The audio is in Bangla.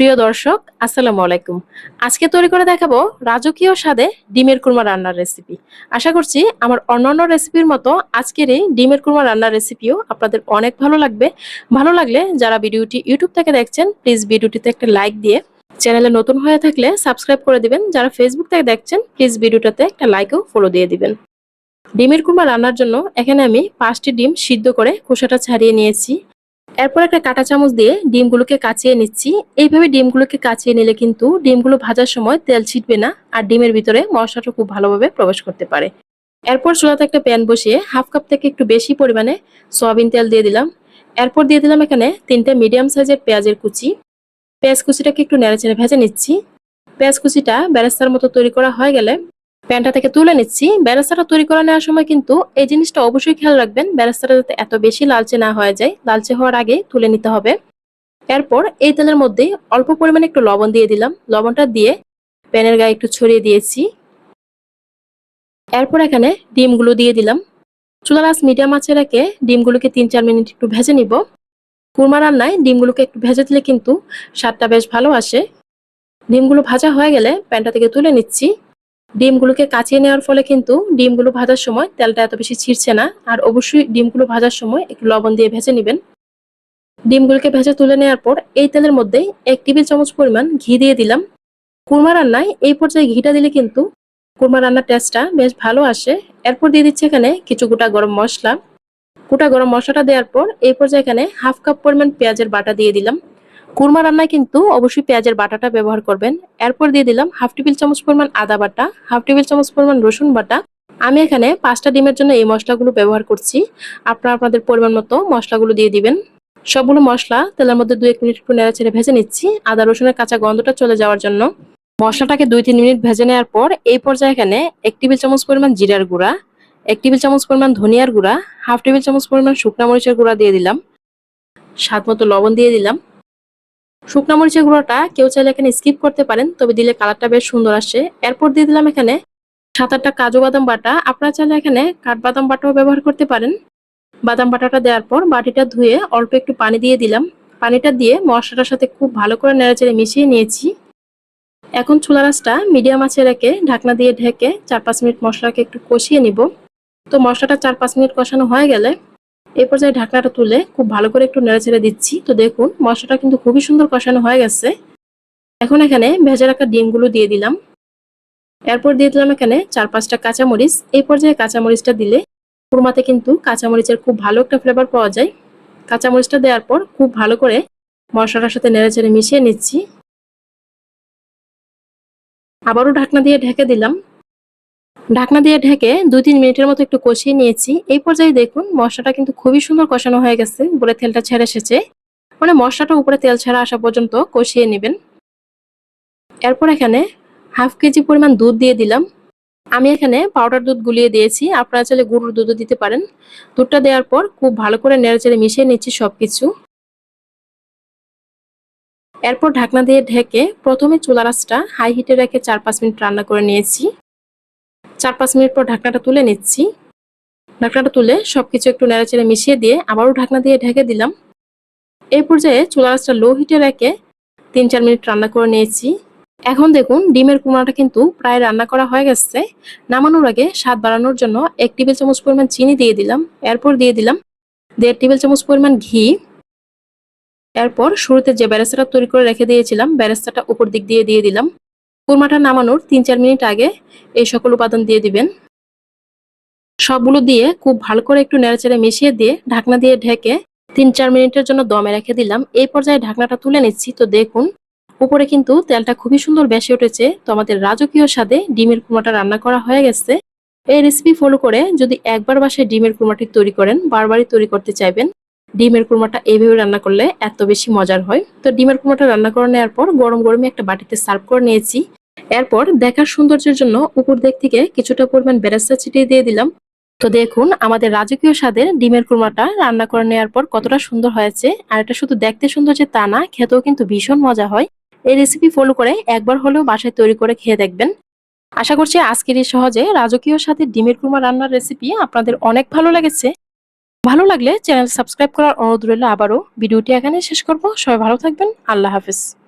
প্রিয় দর্শক, আসসালামু আলাইকুম। আজকে তৈরি করে দেখাবো রাজকীয় স্বাদে ডিমের কুরমা রান্নার রেসিপি আশা করছি আমার অন্যান্য রেসিপির মতো আজকের এই ডিমের কুরমা রান্নার রেসিপিও আপনাদের অনেক ভালো লাগবে। ভালো লাগলে যারা ভিডিওটি ইউটিউব থেকে দেখছেন প্লিজ ভিডিওটিতে একটা লাইক দিয়ে চ্যানেলে নতুন হয়ে থাকলে সাবস্ক্রাইব করে দিবেন। যারা ফেসবুক থেকে দেখছেন প্লিজ ভিডিওটাতে একটা লাইকও ফলো দিয়ে দিবেন। ডিমের কুরমা রান্নার জন্য এখানে আমি পাঁচটি ডিম সিদ্ধ করে খোসাটা ছাড়িয়ে নিয়েছি। এরপর একটা কাঁটা চামচ দিয়ে ডিমগুলোকে কাচিয়ে নিচ্ছি। এইভাবে ডিমগুলোকে কাচিয়ে নিলে কিন্তু ডিমগুলো ভাজার সময় তেল ছিটবে না আর ডিমের ভিতরে মশলাটা খুব ভালোভাবে প্রবেশ করতে পারে। এরপর চুলাতে একটা প্যান বসিয়ে হাফ কাপ থেকে একটু বেশি পরিমাণে সয়াবিন তেল দিয়ে দিলাম। এরপর দিয়ে দিলাম এখানে তিনটে মিডিয়াম সাইজের পেঁয়াজের কুচি। পেঁয়াজ কুচিটাকে একটু নেড়েচেড়ে ভেজে নিচ্ছি। পেঁয়াজ কুচিটা বেরেস্তার মতো তৈরি করা হয়ে গেলে প্যানটা থেকে তুলে নিচ্ছি। বেরেস্তাটা তৈরি করে নেওয়ার সময় কিন্তু এই জিনিসটা অবশ্যই খেয়াল রাখবেন। বেরেস্তাটা যাতে এত বেশি লালচে না হয়ে যায়, লালচে হওয়ার আগে তুলে নিতে হবে। এরপর এই তেলের মধ্যে অল্প পরিমাণে একটু লবণ দিয়ে দিলাম। লবণটা দিয়ে প্যানের গায়ে একটু ছড়িয়ে দিয়েছি। এরপর এখানে ডিমগুলো দিয়ে দিলাম। চুলা রাস মিডিয়াম আঁচে রেখে ডিমগুলোকে তিন চার মিনিট একটু ভেজে নিব। কুরমা রান্নায় ডিমগুলোকে একটু ভেজে দিলে কিন্তু স্বাদটা বেশ ভালো আসে। ডিমগুলো ভাজা হয়ে গেলে প্যানটা থেকে তুলে নিচ্ছি। ডিমগুলোকে কাচিয়ে নেওয়ার ফলে কিন্তু ডিমগুলো ভাজার সময় তেলটা এত বেশি ছিঁড়ছে না। আর অবশ্যই ডিমগুলো ভাজার সময় একটু লবণ দিয়ে ভেজে নেবেন। ডিমগুলোকে ভেজে তুলে নেওয়ার পর এই তেলের মধ্যে এক টেবিল চামচ পরিমাণ ঘি দিয়ে দিলাম। কুরমা রান্নায় এই পর্যায়ে ঘিটা দিলে কিন্তু কুরমা রান্নার টেস্টটা বেশ ভালো আসে। এরপর দিয়ে দিচ্ছে এখানে কিছু গোটা গরম মশলা। গোটা গরম মশলাটা দেওয়ার পর এই পর্যায়ে এখানে হাফ কাপ পরিমাণ পেঁয়াজের বাটা দিয়ে দিলাম। কুরমা রান্নায় কিন্তু অবশ্যই পেঁয়াজের বাটাটা ব্যবহার করবেন। এরপর দিয়ে দিলাম হাফ টেবিল চামচ পরিমাণ আদা বাটা, হাফ টেবিল চামচ পরিমাণ রসুন বাটা। আমি এখানে পাঁচটা ডিমের জন্য এই মশলাগুলো ব্যবহার করছি। আপনারা আপনাদের পরিমাণ মতো মশলাগুলো দিয়ে দিবেন। সবগুলো মশলা তেলের মধ্যে দু এক মিনিট একটু নেড়া ছেড়ে ভেজে নিচ্ছি। আদা, রসুনের কাঁচা গন্ধটা চলে যাওয়ার জন্য। মশলাটাকে দুই তিন মিনিট ভেজে নেওয়ার পর এই পর্যায়ে এখানে এক টেবিল চামচ পরিমাণ জিরার গুঁড়া, এক টেবিল চামচ পরিমাণ ধনিয়ার গুঁড়া, হাফ টেবিল চামচ পরিমাণ শুকনা মরিচের গুঁড়া দিয়ে দিলাম। স্বাদ মতো লবণ দিয়ে দিলাম। শুকনা মরিচের গুঁড়োটা কেউ চাইলে এখানে স্কিপ করতে পারেন, তবে দিলে কালারটা বেশ সুন্দর আসে এরপর দিয়ে দিলাম এখানে সাত আটটা কাজু বাদাম বাটা। আপনারা চাইলে এখানে কাঠবাদাম বাটাও ব্যবহার করতে পারেন। বাদাম বাটাটা দেওয়ার পর বাটিটা ধুয়ে অল্প একটু পানি দিয়ে দিলাম। পানিটা দিয়ে মশলাটার সাথে খুব ভালো করে নেড়েচেড়ে মিশিয়ে নিয়েছি। এখন চুলা রাসটা মিডিয়াম আঁচে রেখে ঢাকনা দিয়ে ঢেকে চার পাঁচ মিনিট মশলাকে একটু কষিয়ে নিব। তো মশলাটা চার পাঁচ মিনিট কষানো হয়ে গেলে এই পর্যায়ে ঢাকনাটা তুলে খুব ভালো করে একটু নেড়ে ছেড়ে দিচ্ছি। তো দেখুন, মশলাটা কিন্তু খুবই সুন্দর কষানো হয়ে গেছে। এখন এখানে ভেজা রাখা ডিমগুলো দিয়ে দিলাম। এরপর দিয়ে দিলাম এখানে চার পাঁচটা কাঁচামরিচ। এই পর্যায়ে কাঁচামরিচটা দিলে কুরমাতে কিন্তু কাঁচামরিচের খুব ভালো একটা ফ্লেভার পাওয়া যায়। কাঁচামরিচটা দেওয়ার পর খুব ভালো করে মশলাটার সাথে নেড়ে ছেড়ে মিশিয়ে নিচ্ছি। আবারও ঢাকনা দিয়ে ঢেকে দিলাম। ঢাকনা দিয়ে ঢেকে দুই তিন মিনিটের মতো একটু কষিয়ে নিয়েছি। এই পর্যায়ে দেখুন, মশলাটা কিন্তু খুবই সুন্দর কষানো হয়ে গেছে। উপরে তেলটা ছেড়ে এসেছে। মানে মশলাটা উপরে তেল ছাড়া আসা পর্যন্ত কষিয়ে নেবেন। এরপর এখানে হাফ কেজি পরিমাণ দুধ দিয়ে দিলাম। আমি এখানে পাউডার দুধ গুলিয়ে দিয়েছি। আপনারা চাইলে গুঁড়োর দুধও দিতে পারেন। দুধটা দেওয়ার পর খুব ভালো করে নেড়েচেড়ে মিশিয়ে নিচ্ছি সব কিছু এরপর ঢাকনা দিয়ে ঢেকে প্রথমে চুলা রাসটা হাই হিটে রেখে চার পাঁচ মিনিট রান্না করে নিয়েছি। চার পাঁচ মিনিট পর ঢাকনাটা তুলে নিচ্ছি। ঢাকনাটা তুলে সবকিছু একটু নেড়েচেড়ে মিশিয়ে দিয়ে আবারও ঢাকনা দিয়ে ঢেকে দিলাম। এই পর্যায়ে চুলা রাসটা লো হিটে রেখে তিন চার মিনিট রান্না করে নিয়েছি। এখন দেখুন ডিমের কুমড়াটা কিন্তু প্রায় রান্না করা হয়ে গেছে। নামানোর আগে স্বাদ বাড়ানোর জন্য এক টেবিল চামচ পরিমাণ চিনি দিয়ে দিলাম। এরপর দিয়ে দিলাম দেড় টেবিল চামচ পরিমাণ ঘি। এরপর শুরুতে যে ব্যারেস্তাটা তৈরি করে রেখে দিয়েছিলাম, ব্যারেস্তাটা উপর দিক দিয়ে দিয়ে দিলাম। কুরমাটা নামানোর তিন চার মিনিট আগে এই সকল উপাদান দিয়ে দিবেন। সবগুলো দিয়ে খুব ভালো করে একটু নেড়েচেড়ে মিশিয়ে দিয়ে ঢাকনা দিয়ে ঢেকে তিন চার মিনিটের জন্য দমে রেখে দিলাম। এই পর্যায়ে ঢাকনাটা তুলে নিচ্ছি। তো দেখুন, উপরে কিন্তু তেলটা খুবই সুন্দর বেশি উঠেছে। তো আমাদের রাজকীয় স্বাদে ডিমের কুরমাটা রান্না করা হয়ে গেছে। এই রেসিপি ফলো করে যদি একবার বাসায় ডিমের কুরমাটি তৈরি করেন বারবারই তৈরি করতে চাইবেন, ডিমের কুরমাটা এইভাবে রান্না করলে এত বেশি মজার হয়। তো ডিমের কুরমাটা রান্না করে নেওয়ার পর গরম গরমে একটা বাটিতে সার্ভ করে নিয়েছি। এরপর দেখার সৌন্দর্যের জন্য উপর দিক থেকে কিছুটা পরিমাণ বেরেস্তা ছিটিয়ে দিয়ে দিলাম। তো দেখুন, আমাদের রাজকীয় স্বাদের ডিমের কুরমাটা রান্না করে নেওয়ার পর কতটা সুন্দর হয়েছে। আর এটা শুধু দেখতে সুন্দর যে তা না, খেতেও কিন্তু ভীষণ মজা হয়। এই রেসিপি ফলো করে একবার হলেও বাসায় তৈরি করে খেয়ে দেখবেন। আশা করছি আজকের এই সহজে রাজকীয় স্বাদের ডিমের কুরমা রান্নার রেসিপি আপনাদের অনেক ভালো লেগেছে। ভালো লাগলে চ্যানেল সাবস্ক্রাইব করার অনুরোধ রইল আবারও। ভিডিওটি এখানে শেষ করব। সবাই ভালো থাকবেন। আল্লাহ হাফিজ।